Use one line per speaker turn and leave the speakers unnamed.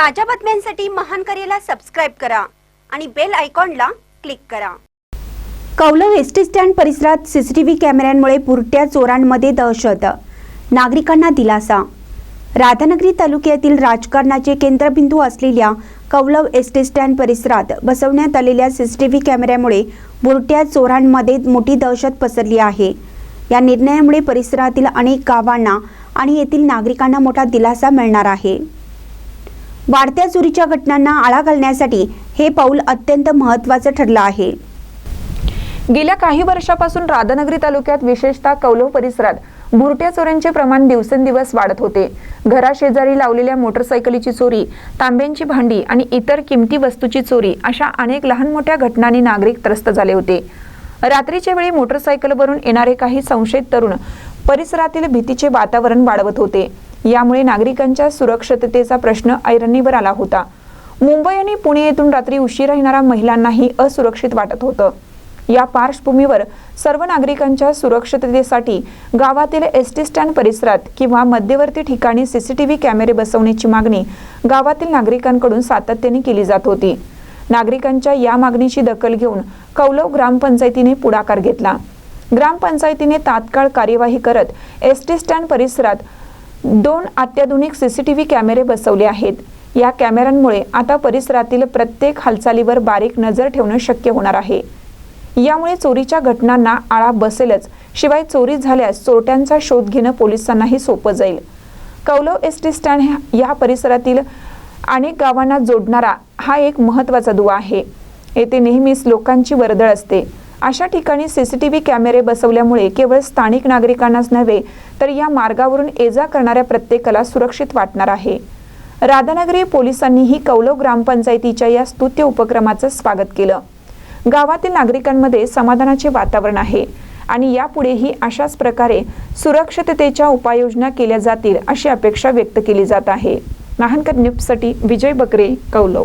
ताज्या बातम्यांसाठी महान करेला सबस्क्राईब करा आणि बेल आयकॉनला क्लिक करा. कौलव एस टी स्टँड परिसरात सीसीटीव्ही कॅमेऱ्यांमुळे बुरट्या चोरांमध्ये दहशत. नागरिकांना दिलासा. राधानगरी तालुक्यातील राजकारणाचे केंद्रबिंदू असलेल्या कौलव एस टी स्टँड परिसरात बसवण्यात आलेल्या सीसीटीव्ही कॅमेऱ्यामुळे बुरट्या चोरांमध्ये मोठी दहशत पसरली आहे. या निर्णयामुळे परिसरातील अनेक गावांना आणि येथील नागरिकांना मोठा दिलासा मिळणार आहे. वाढत्या चोरीच्या घटनांना आळा घालण्यासाठी हे पाऊल अत्यंत महत्त्वाचं ठरलं आहे.
गेल्या काही वर्षापासून राधानगरी तालुक्यात विशेषतः कौलव परिसरात बुरट्या चोऱ्यांचे प्रमाण दिवसेंदिवस वाढत होते. घराशेजारी लावलेल्या मोटरसायकलीची चोरी तांब्यांची भांडी आणि इतर किमती वस्तूची चोरी अशा अनेक लहान मोठ्या घटनांनी नागरिक त्रस्त झाले होते. रात्रीच्या वेळी मोटरसायकलवरून येणारे काही संशयित तरुण परिसरातील भीतीचे वातावरण वाढवत होते. यामुळे नागरिकांच्या सुरक्षिततेचा प्रश्न ऐरणीवर आला होता. मुंबई आणि पुणे येथून रात्री उशीर येणाऱ्या महिलांनाही असुरक्षित वाटत होतं. या पार्श्वभूमीवर सर्व नागरिकांच्या सुरक्षिततेसाठी गावातील एस टी स्टँड परिसरात किंवा मध्यवर्ती ठिकाणी सीसीटीव्ही कॅमेरे बसवण्याची मागणी गावातील नागरिकांकडून सातत्याने केली जात होती. नागरिकांच्या या मागणीची दखल घेऊन कौलव ग्रामपंचायतीने पुढाकार घेतला. ग्रामपंचायतीने तात्काळ कार्यवाही करत एस टी स्टँड परिसरात दोन अत्याधुनिक सीसीटीव्ही कॅमेरे बसवले आहेत. या कॅमेऱ्यांमुळे आता परिसरातील प्रत्येक हालचालीवर बारीक नजर ठेवणं शक्य होणार आहे. यामुळे चोरीच्या घटनांना आळा बसेलच शिवाय चोरी झाल्यास चोरट्यांचा शोध घेणं पोलिसांनाही सोपं जाईल. कौलव एस टी स्टँड ह्या- या परिसरातील अनेक गावांना जोडणारा हा एक महत्त्वाचा दुवा आहे. येथे नेहमीच लोकांची वर्दळ असते. अशा ठिकाणी सीसीटीव्ही कॅमेरे बसवल्यामुळे केवळ स्थानिक नागरिकांनाच नव्हे तर या मार्गावरून ये जा करणाऱ्या प्रत्येकाला सुरक्षित वाटणार आहे. राधानगरी पोलिसांनीही कौलव ग्रामपंचायतीच्या या स्तुत्य उपक्रमाचं स्वागत केलं. गावातील नागरिकांमध्ये समाधानाचे वातावरण आहे आणि यापुढेही अशाच प्रकारे सुरक्षिततेच्या उपाययोजना केल्या जातील अशी अपेक्षा व्यक्त केली जात आहे. नाहनकर न्यूजसाठी विजय बकरे कौलव